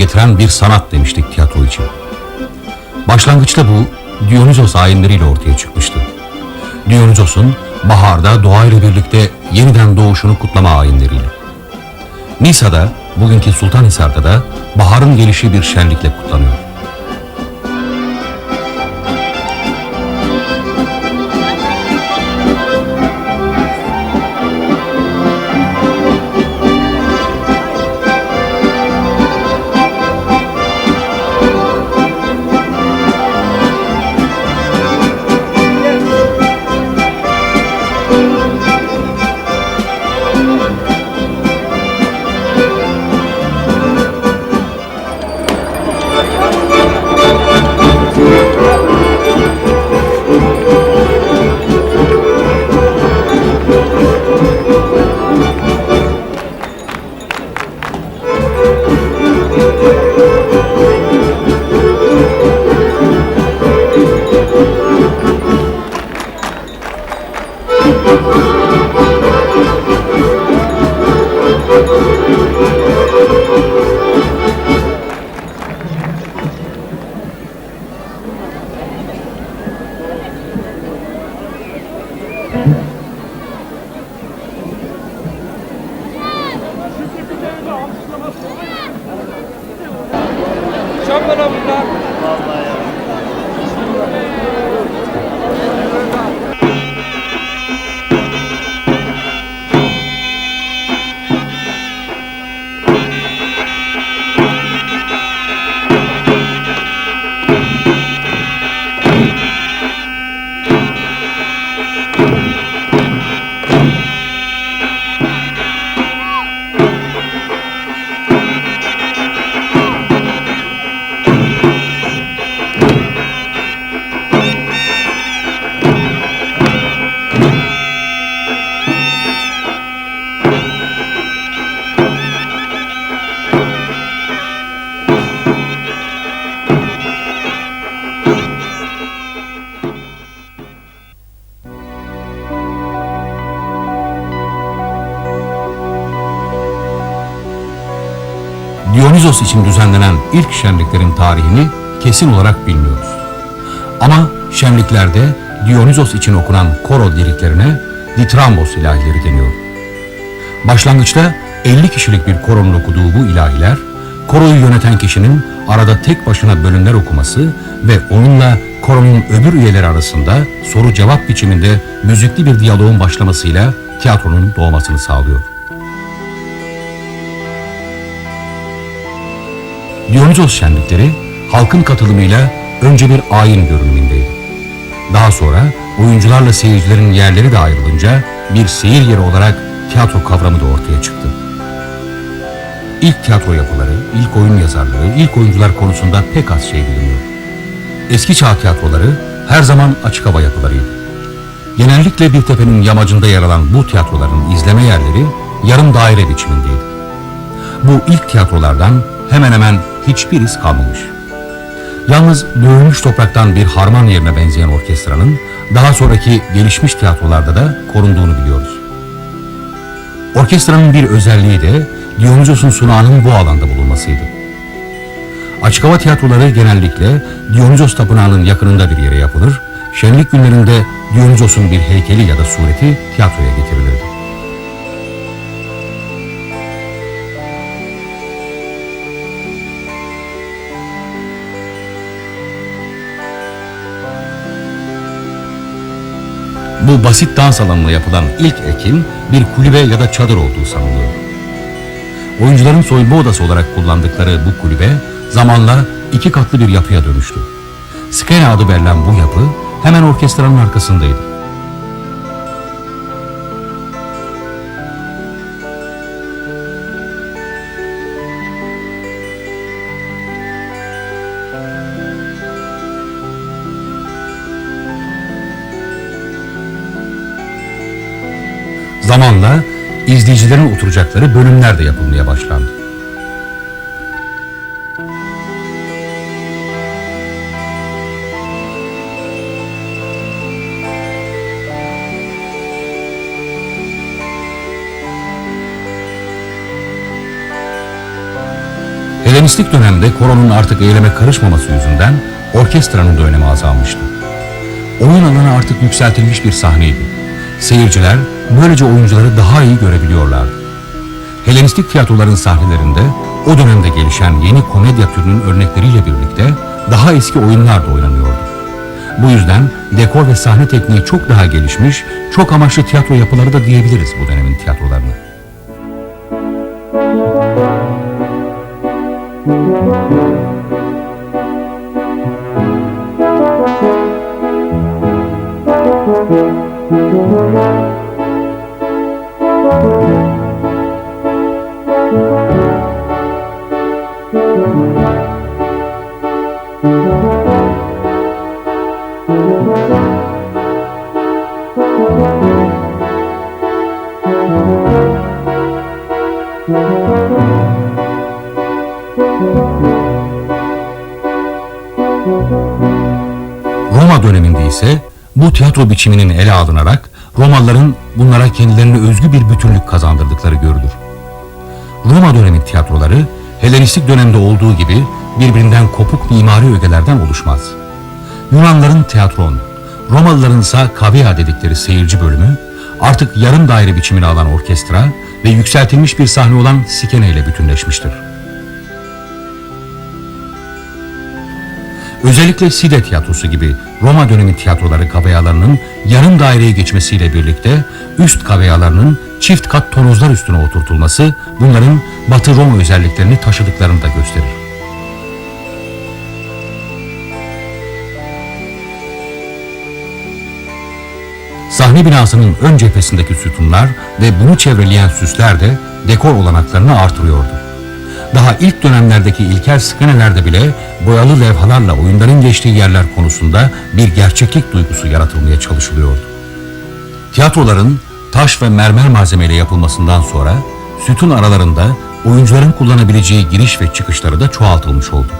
Getiren bir sanat demiştik tiyatro için. Başlangıçta bu Dionysos ayinleriyle ortaya çıkmıştı. Dionysos'un baharda doğayla birlikte yeniden doğuşunu kutlama ayinleriyle. Nisa'da, bugünkü Sultanhisar'da da baharın gelişi bir şenlikle kutlanıyor. Dionysos için düzenlenen ilk şenliklerin tarihini kesin olarak bilmiyoruz. Ama şenliklerde Dionysos için okunan koro liriklerine Ditrambos ilahileri deniyor. Başlangıçta 50 kişilik bir koronun okuduğu bu ilahiler, koroyu yöneten kişinin arada tek başına bölümler okuması ve onunla koronun öbür üyeleri arasında soru cevap biçiminde müzikli bir diyaloğun başlamasıyla tiyatronun doğmasını sağlıyor. Dionysos şenlikleri halkın katılımıyla önce bir ayin görünümündeydi. Daha sonra oyuncularla seyircilerin yerleri de ayrılınca bir seyir yeri olarak tiyatro kavramı da ortaya çıktı. İlk tiyatro yapıları, ilk oyun yazarları, ilk oyuncular konusunda pek az şey biliniyor. Eski çağ tiyatroları her zaman açık hava yapılarıydı. Genellikle bir tepenin yamacında yer alan bu tiyatroların izleme yerleri yarım daire biçimindeydi. Bu ilk tiyatrolardan hemen hemen hiçbir iz kalmamış. Yalnız dövülmüş topraktan bir harman yerine benzeyen orkestranın daha sonraki gelişmiş tiyatrolarda da korunduğunu biliyoruz. Orkestranın bir özelliği de Dionysos'un sunağının bu alanda bulunmasıydı. Açık hava tiyatroları genellikle Dionysos tapınağının yakınında bir yere yapılır, şenlik günlerinde Dionysos'un bir heykeli ya da sureti tiyatroya getirilirdi. Bu basit dans alanına yapılan ilk ekim bir kulübe ya da çadır olduğu sanılıyor. Oyuncuların soyunma odası olarak kullandıkları bu kulübe zamanla iki katlı bir yapıya dönüştü. Skena adı verilen bu yapı hemen orkestranın arkasındaydı. Zamanla izleyicilerin oturacakları bölümler de yapılmaya başlandı. Helenistik dönemde koronun artık eyleme karışmaması yüzünden orkestranın da önemi azalmıştı. Oyun alanı artık yükseltilmiş bir sahneydi. Seyirciler böylece oyuncuları daha iyi görebiliyorlardı. Helenistik tiyatroların sahnelerinde o dönemde gelişen yeni komedya türünün örnekleriyle birlikte daha eski oyunlar da oynanıyordu. Bu yüzden dekor ve sahne tekniği çok daha gelişmiş, çok amaçlı tiyatro yapıları da diyebiliriz bu dönemin tiyatrolarını. Tiyatro biçiminin ele alınarak Romalıların bunlara kendilerine özgü bir bütünlük kazandırdıkları görülür. Roma dönemi tiyatroları Helenistik dönemde olduğu gibi birbirinden kopuk mimari ögelerden oluşmaz. Yunanların tiyatron, Romalıların ise kavia dedikleri seyirci bölümü artık yarım daire biçimini alan orkestra ve yükseltilmiş bir sahne olan skene ile bütünleşmiştir. Özellikle Side tiyatrosu gibi Roma dönemi tiyatroları kaveyalarının yarım daireye geçmesiyle birlikte üst kaveyalarının çift kat tonozlar üstüne oturtulması bunların Batı Roma özelliklerini taşıdıklarını da gösterir. Sahne binasının ön cephesindeki sütunlar ve bunu çevreleyen süsler de dekor olanaklarını artırıyordu. Daha ilk dönemlerdeki ilkel skanelerde bile boyalı levhalarla oyunların geçtiği yerler konusunda bir gerçeklik duygusu yaratılmaya çalışılıyordu. Tiyatroların taş ve mermer malzemeyle yapılmasından sonra sütun aralarında oyuncuların kullanabileceği giriş ve çıkışları da çoğaltılmış oldu.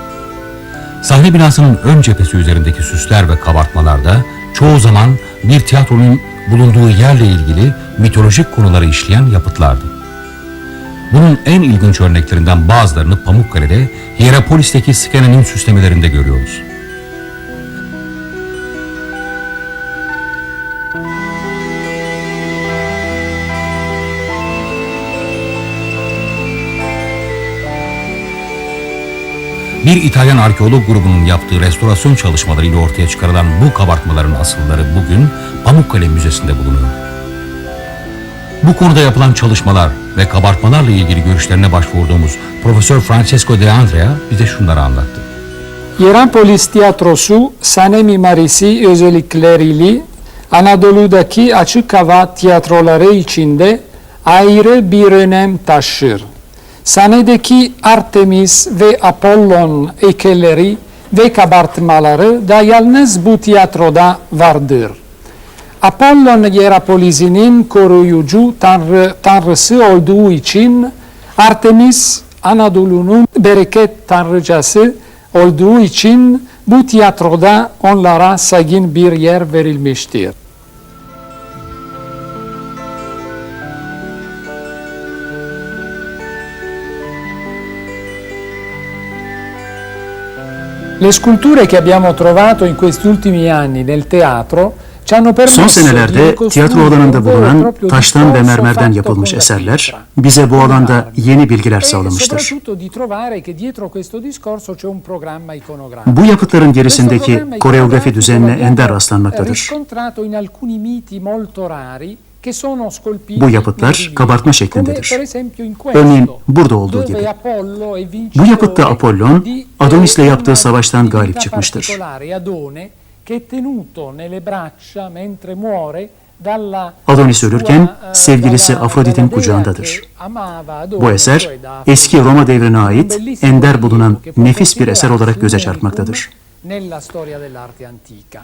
Sahne binasının ön cephesi üzerindeki süsler ve kabartmalarda çoğu zaman bir tiyatronun bulunduğu yerle ilgili mitolojik konuları işleyen yapıtlardı. Bunun en ilginç örneklerinden bazılarını Pamukkale'de Hierapolis'teki skenenin süslemelerinde görüyoruz. Bir İtalyan arkeolog grubunun yaptığı restorasyon çalışmalarıyla ortaya çıkarılan bu kabartmaların asılları bugün Pamukkale Müzesi'nde bulunuyor. Bu konuda yapılan çalışmalar ve kabartmalarla ilgili görüşlerine başvurduğumuz Profesör Francesco De Andrea bize şunları anlattı. Hierapolis tiyatrosu sahne mimarisi özellikleriyle Anadolu'daki açık hava tiyatroları içinde ayrı bir önem taşır. Sahnedeki Artemis ve Apollon heykelleri ve kabartmaları da yalnız bu tiyatroda vardır. Apollon Hierapolis'inin koruyucu tanrı, tanrısı olduğu için Artemis Anadolu'nun bereket tanrıcası olduğu için bu tiyatroda onlara saygın bir yer verilmiştir. Le sculture che abbiamo trovato in questi ultimi anni nel teatro Son senelerde tiyatro alanında e bulunan taştan ve mermerden yapılmış eserler bize bu alanda yeni bilgiler E sağlamıştır. programma iconogramma. Bu yapıtların gerisindeki koreografi düzenine ender rastlanmaktadır. Bu yapıtlar kabartma şeklindedir. Örneğin burada olduğu gibi. È Bu yapıtta Apollon, Adonis'le yaptığı savaştan galip çıkmıştır. Che è tenuto nelle braccia mentre muore dalla Adonis ölürken sevgilisi Afrodit'in kucağındadır. Bu eser eski Roma devrine ait ender bulunan nefis bir eser olarak göze çarpmaktadır. unicum Nella storia dell'arte antica.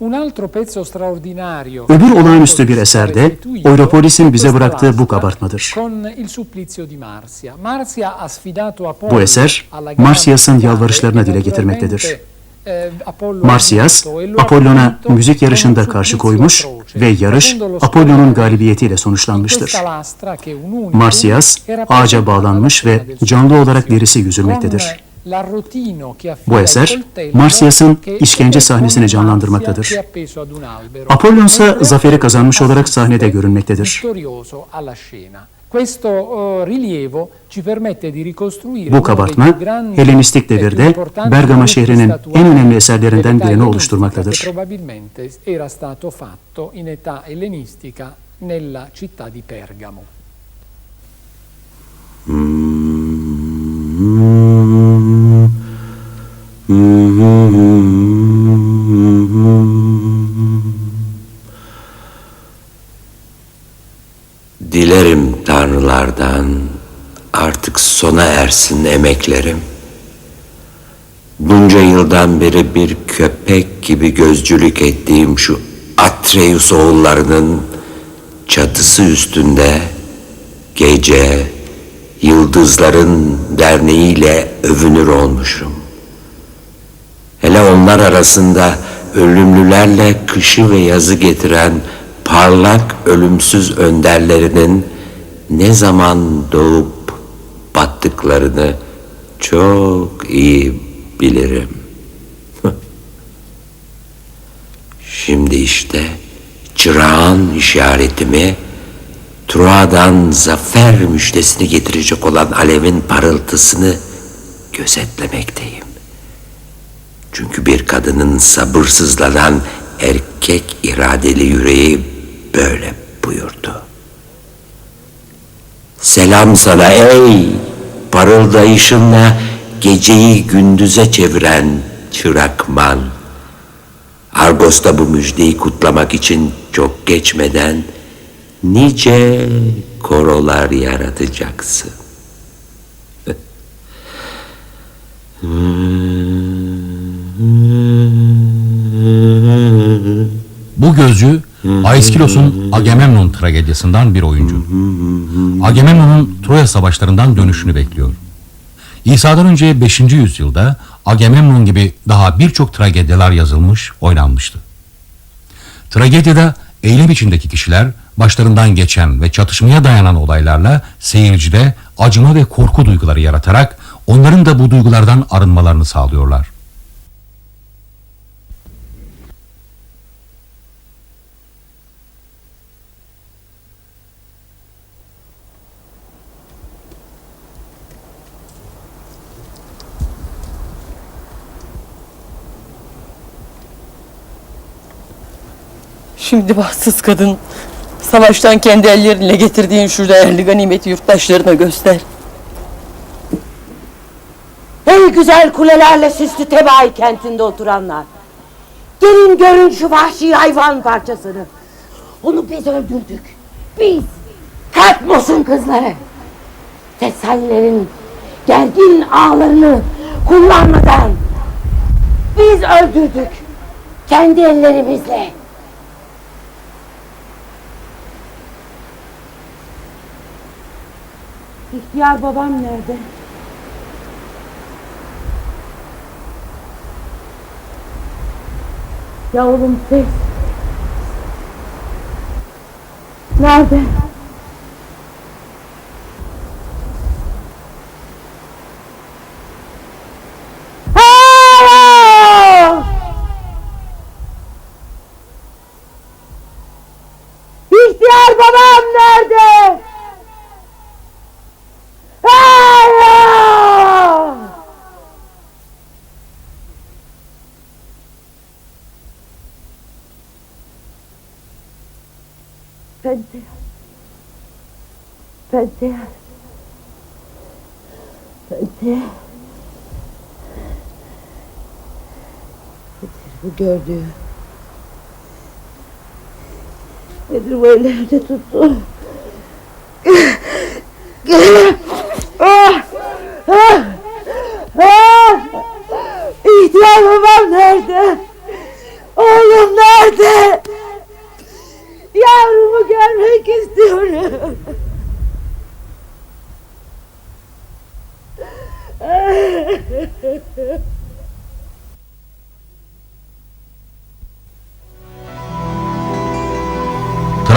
Un altro pezzo straordinario Öbür olağanüstü bir eser de Europolis'in bize bıraktığı bu kabartmadır. Bu eser Marsyas'ın yalvarışlarına dile getirmektedir. Ha Marsyas, Apollon'a müzik yarışında karşı koymuş ve yarış Apollon'un galibiyetiyle sonuçlanmıştır. Marsyas ağaca bağlanmış la ve canlı olarak derisi yüzülmektedir. Bu eser Marsyas'ın işkence sahnesini canlandırmaktadır. Apollon ise zaferi kazanmış olarak sahnede görünmektedir. Questo eh, rilievo ci permette di ricostruire Bu kabartma Helenistik devirde Bergama şehrinin en önemli eserlerinden birini oluşturmaktadır. Che probabilmente era stato fatto in età ellenistica nella città di Pergamo. Dilerim sona ersin emeklerim. Bunca yıldan beri bir köpek gibi gözcülük ettiğim şu Atreus oğullarının çatısı üstünde gece yıldızların derneğiyle övünür olmuşum. Hele onlar arasında ölümlülerle kışı ve yazı getiren parlak ölümsüz önderlerinin ne zaman doğup battıklarını çok iyi bilirim. Şimdi işte çırağın işaretimi Troa'dan zafer müjdesini getirecek olan alevin parıltısını gözetlemekteyim. Çünkü bir kadının sabırsızlanan erkek iradeli yüreği böyle buyurdu. Selam sana ey parıldayışınla geceyi gündüze çeviren çırakman. Argos'ta bu müjdeyi kutlamak için çok geçmeden nice korolar yaratacaksın. Bu gözcü Aiskilos'un Agamemnon tragedisinden bir oyuncu. Agamemnon'un Troya savaşlarından dönüşünü bekliyor. İsa'dan önce 5. yüzyılda Agamemnon gibi daha birçok tragedyalar yazılmış, oynanmıştı. Tragedyada eylem içindeki kişiler başlarından geçen ve çatışmaya dayanan olaylarla seyircide acıma ve korku duyguları yaratarak onların da bu duygulardan arınmalarını sağlıyorlar. Şimdi bahtsız kadın savaştan kendi ellerinle getirdiğin şu değerli ganimeti yurttaşlarına göster. Ey güzel kulelerle süslü Tebai kentinde oturanlar. Gelin görün şu vahşi hayvan parçasını. Onu biz öldürdük. Biz. Katmos'un kızları. Tesallilerin gergin ağlarını kullanmadan biz öldürdük. Kendi ellerimizle. İhtiyar babam nerede? Yavrum ses. Nerede? Aa! İhtiyar babam nerede? Aa! Penteas. Penteas. Penteas. Nedir bu gördüğü? Nedir bu ellerinde tuttu? ah!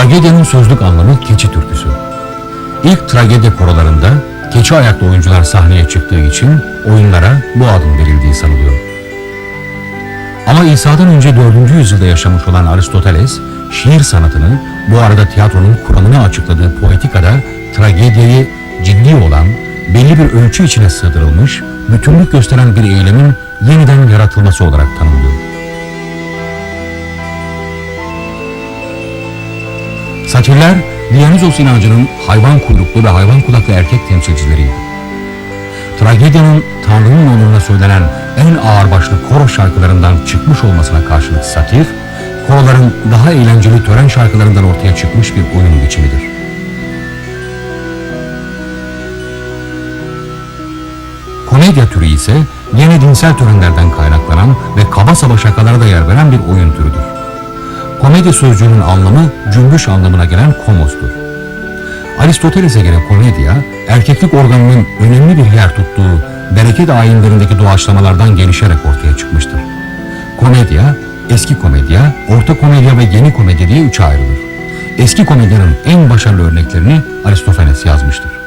Tragedyanın sözlük anlamı keçi türküsü. İlk tragedya korolarında keçi ayaklı oyuncular sahneye çıktığı için oyunlara bu adın verildiği sanılıyor. Ama İsa'dan önce 4. yüzyılda yaşamış olan Aristoteles, şiir sanatını bu arada tiyatronun kuramını açıkladığı Poetika'da tragedyayı ciddi olan, belli bir ölçü içine sığdırılmış, bütünlük gösteren bir eylemin yeniden yaratılması olarak tanımlıyor. Satirler, Dionysos inancının hayvan kuyruklu ve hayvan kulaklı erkek temsilcileriydi. Tragedyanın Tanrı'nın onuruna söylenen en ağırbaşlı koro şarkılarından çıkmış olmasına karşılık satir, koroların daha eğlenceli tören şarkılarından ortaya çıkmış bir oyun biçimidir. Komedya türü ise yine dinsel törenlerden kaynaklanan ve kaba saba şakalara da yer veren bir oyun türüdür. Komedi sözcüğünün anlamı cümbüş anlamına gelen komostur. Aristoteles'e göre komedya, erkeklik organının önemli bir yer tuttuğu bereket ayinlerindeki doğaçlamalardan gelişerek ortaya çıkmıştır. Komedya, eski komedya, orta komedya ve yeni komedya diye üçe ayrılır. Eski komedyanın en başarılı örneklerini Aristofanes yazmıştır.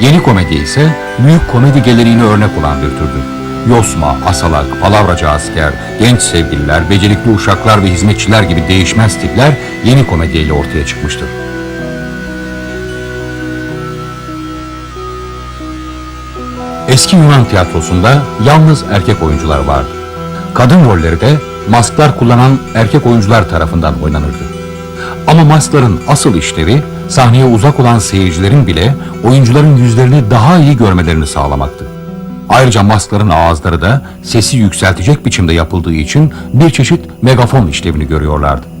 Yeni komedi ise büyük komedi geleneğine örnek olan bir türdür. Yosma, asalak, palavracı asker, genç sevgililer, becerikli uşaklar ve hizmetçiler gibi değişmez tipler yeni komediyle ortaya çıkmıştır. Eski Yunan tiyatrosunda yalnız erkek oyuncular vardı. Kadın rolleri de masklar kullanan erkek oyuncular tarafından oynanırdı. Ama maskların asıl işlevi sahneye uzak olan seyircilerin bile oyuncuların yüzlerini daha iyi görmelerini sağlamaktı. Ayrıca maskların ağızları da sesi yükseltecek biçimde yapıldığı için bir çeşit megafon işlevini görüyorlardı.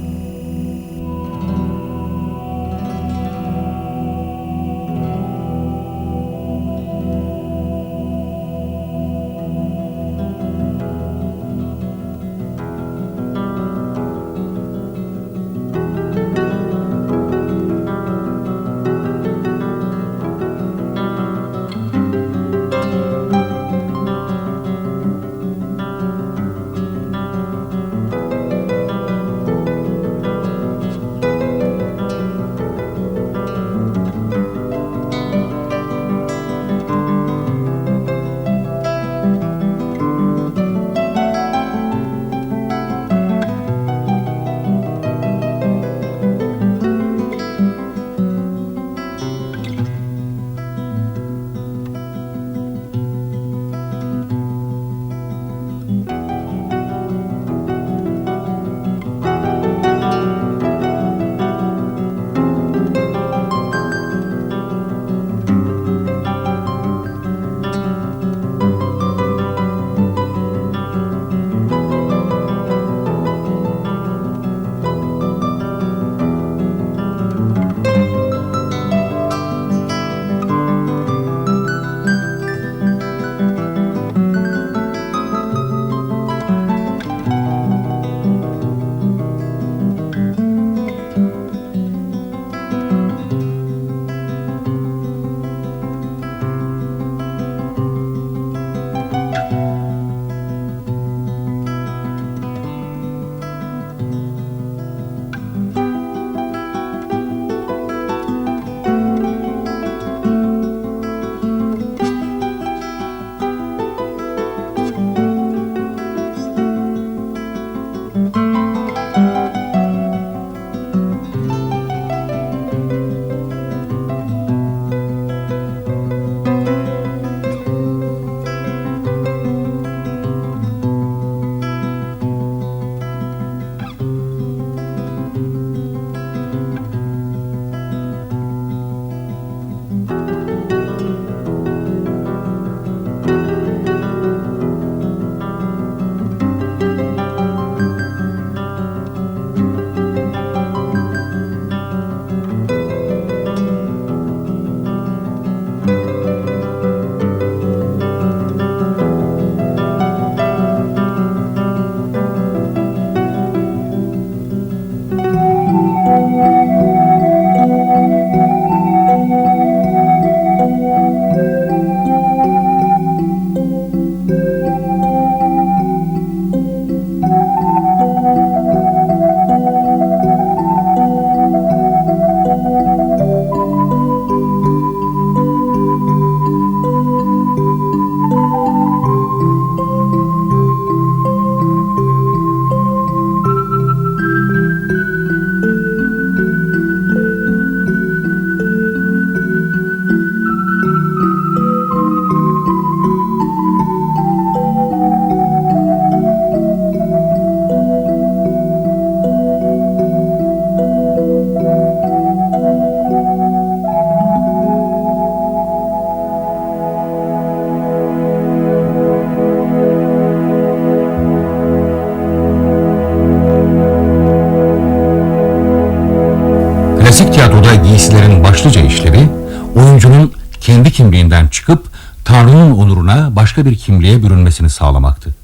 Başlıca işlevi oyuncunun kendi kimliğinden çıkıp Tanrı'nın onuruna başka bir kimliğe bürünmesini sağlamaktı.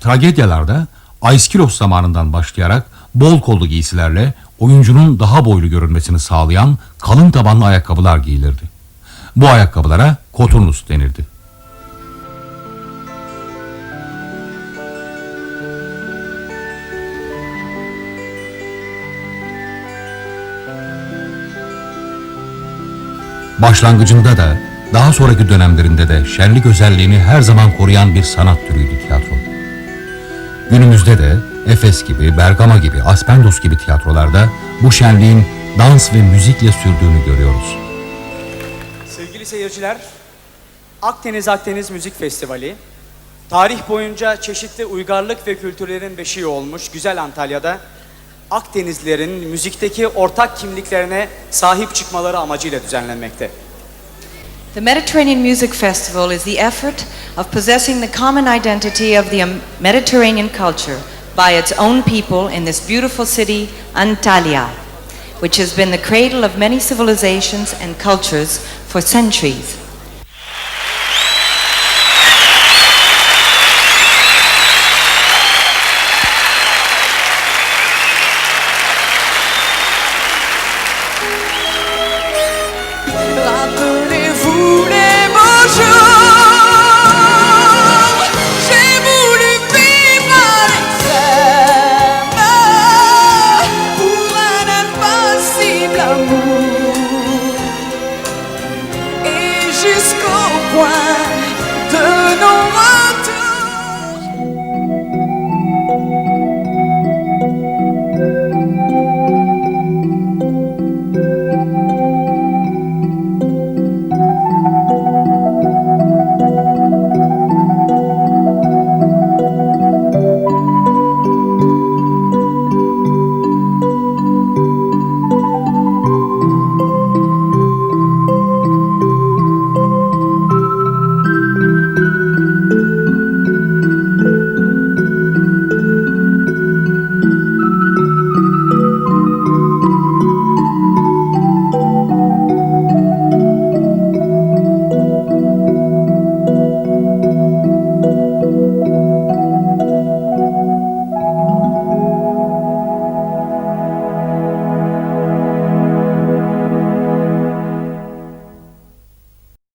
Tragedyalarda Aiskilos zamanından başlayarak bol kollu giysilerle oyuncunun daha boylu görünmesini sağlayan kalın tabanlı ayakkabılar giyilirdi. Bu ayakkabılara koturnus denirdi. Başlangıcında da daha sonraki dönemlerinde de şenlik özelliğini her zaman koruyan bir sanat türüydü tiyatro. Günümüzde de Efes gibi, Bergama gibi, Aspendos gibi tiyatrolarda bu şenliğin dans ve müzikle sürdüğünü görüyoruz. Sevgili seyirciler, Akdeniz Akdeniz Müzik Festivali, tarih boyunca çeşitli uygarlık ve kültürlerin beşiği olmuş güzel Antalya'da, Akdenizlilerin müzikteki ortak kimliklerine sahip çıkmaları amacıyla düzenlenmekte. The Mediterranean Music Festival is the effort of possessing the common identity of the Mediterranean culture by its own people in this beautiful city, Antalya, which has been the cradle of many civilizations and cultures for centuries.